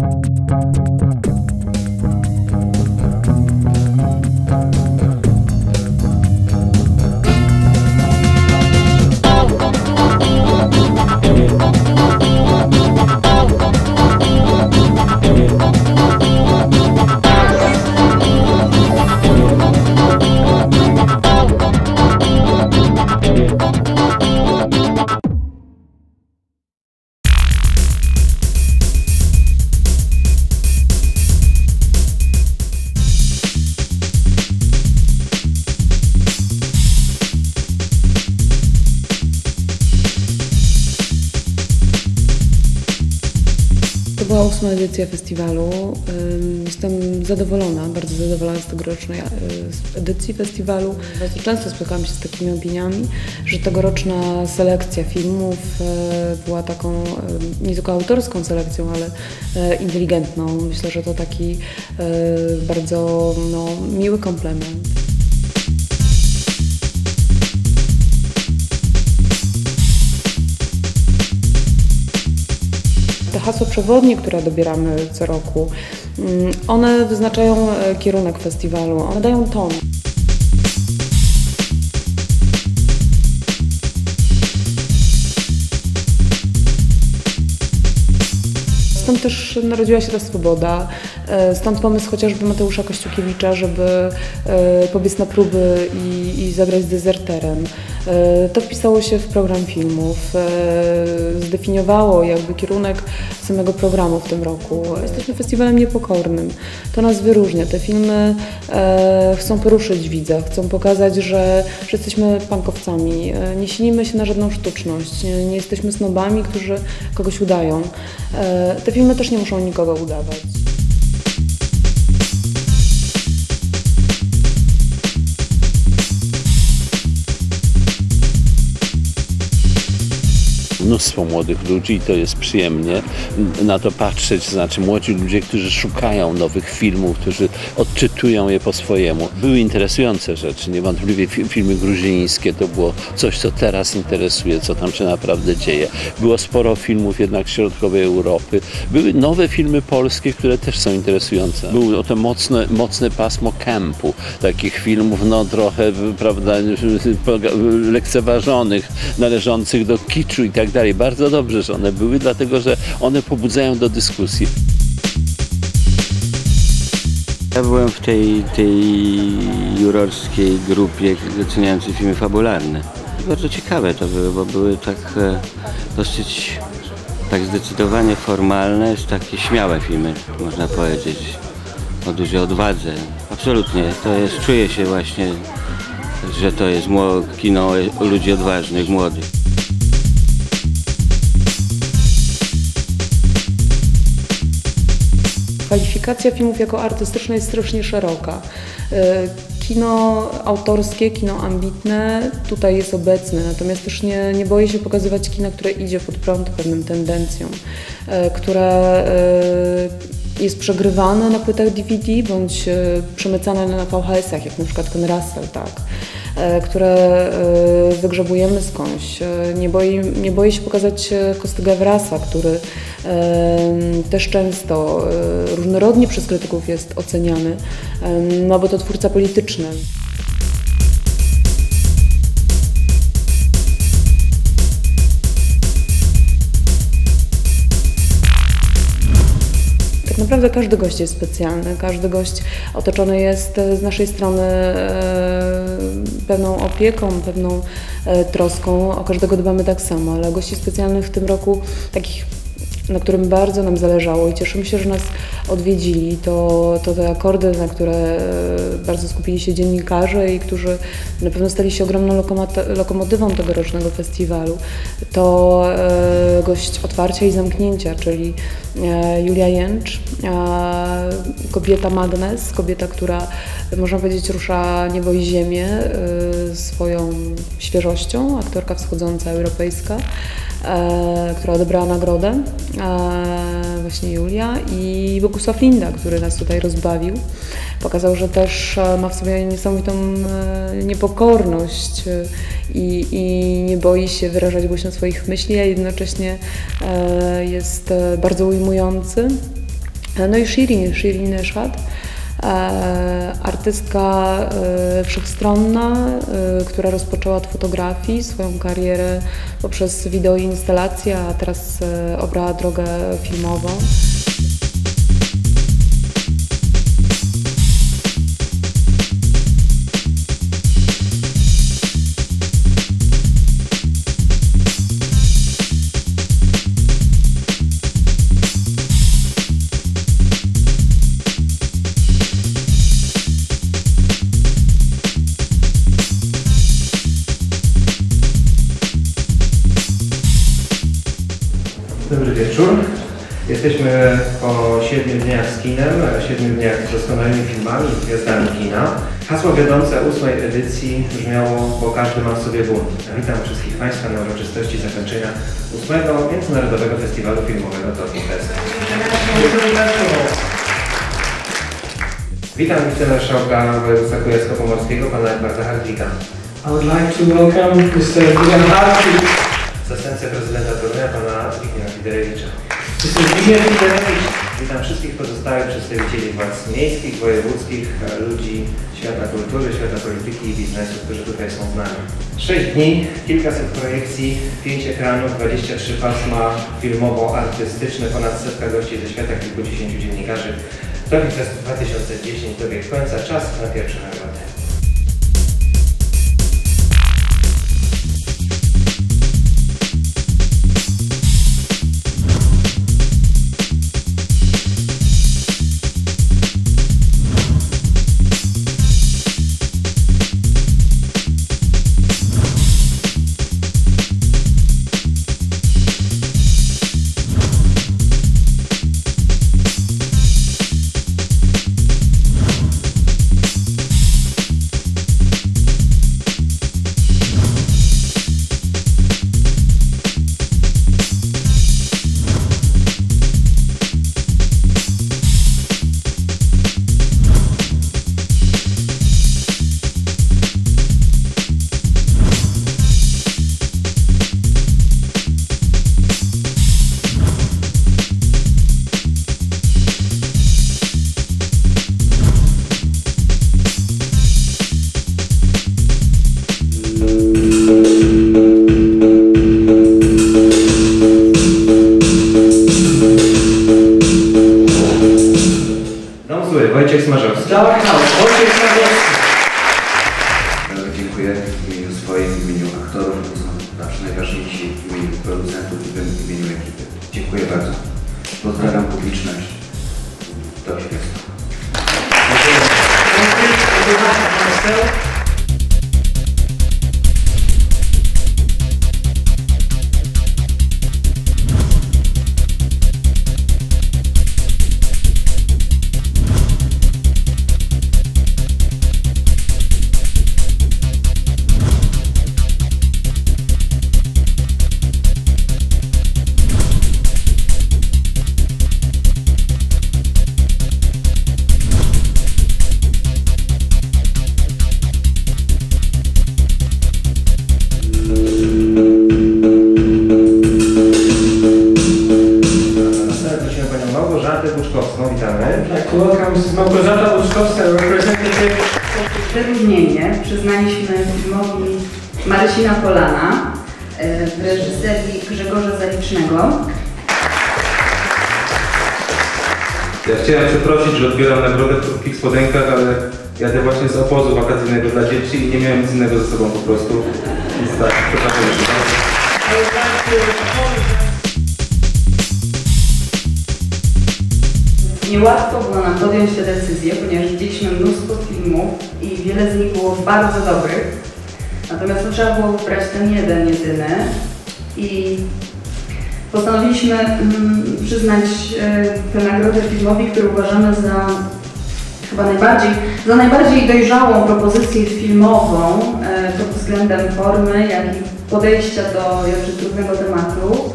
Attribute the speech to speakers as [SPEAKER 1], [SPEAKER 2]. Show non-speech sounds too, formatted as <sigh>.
[SPEAKER 1] Thank you. To ósma edycja festiwalu. Jestem zadowolona, bardzo zadowolona z tegorocznej z edycji festiwalu. Bardzo często spotykałam się z takimi opiniami, że tegoroczna selekcja filmów y, była taką nie tylko autorską selekcją, ale y, inteligentną. Myślę, że to taki bardzo no, miły komplement. Hasła przewodnie, które dobieramy co roku, mm, one wyznaczają e, kierunek festiwalu, one dają ton. Stąd też narodziła się ta swoboda, stąd pomysł chociażby Mateusza Kościukiewicza, żeby e, pobiec na próby i, i zagrać z dezerterem. E, To wpisało się w program filmów, e, zdefiniowało jakby kierunek samego programu w tym roku. Jesteśmy festiwalem niepokornym, to nas wyróżnia. Te filmy e, chcą poruszyć widza, chcą pokazać, że, że jesteśmy pankowcami, e, nie silimy się na żadną sztuczność, nie, nie jesteśmy snobami, którzy kogoś udają. E, Te filmy też nie muszą nikogo udawać.
[SPEAKER 2] Mnóstwo młodych ludzi i to jest przyjemnie na to patrzeć, znaczy młodzi ludzie, którzy szukają nowych filmów, którzy odczytują je po swojemu. Były interesujące rzeczy, niewątpliwie fi- filmy gruzińskie to było coś, co teraz interesuje, co tam się naprawdę dzieje. Było sporo filmów jednak środkowej Europy. Były nowe filmy polskie, które też są interesujące. Było to mocne, mocne pasmo kempu, takich filmów no trochę, prawda, <laughs> lekceważonych, należących do kiczu i tak dalej. Bardzo dobrze, że one były, dlatego że one pobudzają do dyskusji.
[SPEAKER 3] Ja byłem w tej, tej jurorskiej grupie doceniającej filmy fabularne. Bardzo ciekawe to były, bo były tak e, dosyć tak zdecydowanie formalne, takie śmiałe filmy, można powiedzieć, o dużej odwadze. Absolutnie, to jest, czuje się właśnie, że to jest kino ludzi odważnych, młodych.
[SPEAKER 1] Kwalifikacja filmów jako artystyczne jest strasznie szeroka. E, Kino autorskie, kino ambitne tutaj jest obecne, natomiast też nie, nie boję się pokazywać kina, które idzie pod prąd pewnym tendencjom, e, które e, jest przegrywane na płytach DVD bądź e, przemycane na VHS-ach, jak na przykład ten Russell, tak, e, które e, wygrzebujemy skądś. Nie boję, nie boję się pokazać e, Kosty Gawrasa, który też często różnorodnie przez krytyków jest oceniany, no bo to twórca polityczny. Naprawdę każdy gość jest specjalny, każdy gość otoczony jest e, z naszej strony e, pewną opieką, pewną e, troską. O każdego dbamy tak samo, ale gości specjalnych w tym roku, takich na którym bardzo nam zależało i cieszymy się, że nas odwiedzili, to, to te akordy, na które e, bardzo skupili się dziennikarze i którzy na pewno stali się ogromną lokomot- lokomotywą tegorocznego festiwalu. To e, gość otwarcia i zamknięcia, czyli e, Julia Jęcz, kobieta magnes, kobieta, która można powiedzieć rusza niebo i ziemię swoją świeżością, aktorka wschodząca europejska która odebrała nagrodę, właśnie Julia i Bogusław Linda, który nas tutaj rozbawił. Pokazał, że też e, ma w sobie niesamowitą e, niepokorność e, i, i nie boi się wyrażać głośno swoich myśli, a jednocześnie e, jest e, bardzo ujmujący. No i Shirin, Shirin Eshad, e, artystka e, wszechstronna, e, która rozpoczęła od fotografii swoją karierę poprzez wideo i instalacje, a teraz e, obrała drogę filmową.
[SPEAKER 4] Jesteśmy po 7 dniach z kinem, 7 dniach z doskonałymi filmami, z gwiazdami kina. Hasło wiodące ósmej edycji brzmiało, bo każdy ma w sobie bunt. Witam wszystkich Państwa na uroczystości zakończenia ósmego Międzynarodowego Festiwalu Filmowego Tokyo Fest. Witam wicemarszałka województwa kujawsko-pomorskiego, pana Edwarda Hardwika.
[SPEAKER 5] I would like to welcome Mr. William Hartwig.
[SPEAKER 4] Zastępcę prezydenta Torunia, pana Zbigniewa Fiderewicza.
[SPEAKER 5] Mr. Zbigniew Fiderewicz.
[SPEAKER 4] Witam wszystkich pozostałych przedstawicieli władz miejskich, wojewódzkich, ludzi świata kultury, świata polityki i biznesu, którzy tutaj są z nami. Sześć dni, kilkaset projekcji, pięć ekranów, 23 pasma filmowo-artystyczne, ponad setka gości ze świata, kilkudziesięciu dziennikarzy. Tokyo Fest 2010 dobiegł końca, czas na pierwsze nagrody. Wojciech Smarzowski.
[SPEAKER 5] Dark House. Wojciech Smarzowski.
[SPEAKER 6] Bardzo dziękuję w imieniu swoim, w imieniu aktorów, to są zawsze najważniejsi, w imieniu producentów i w imieniu ekipy. Dziękuję bardzo. Pozdrawiam publiczność. Do świetna.
[SPEAKER 4] Następnie
[SPEAKER 5] Mrs. Małgorzata Łuczkowska, representative
[SPEAKER 7] Wyróżnienie przyznaliśmy filmowi Marcina Polana e, w reżyserii Grzegorza Zalicznego.
[SPEAKER 8] Ja chciałem przeprosić, że odbieram nagrodę w krótkich spodenkach, ale jadę właśnie z obozu wakacyjnego dla dzieci i nie miałem nic innego ze sobą po prostu. Więc tak, przepraszam
[SPEAKER 7] Niełatwo było nam podjąć tę decyzję, ponieważ widzieliśmy mnóstwo filmów i wiele z nich było bardzo dobrych. Natomiast trzeba było wybrać ten jeden, jedyny. I postanowiliśmy mm, przyznać e, tę nagrodę filmowi, który uważamy za chyba najbardziej, za najbardziej dojrzałą propozycję filmową, e, pod względem formy, jak i podejścia do jakże trudnego tematu.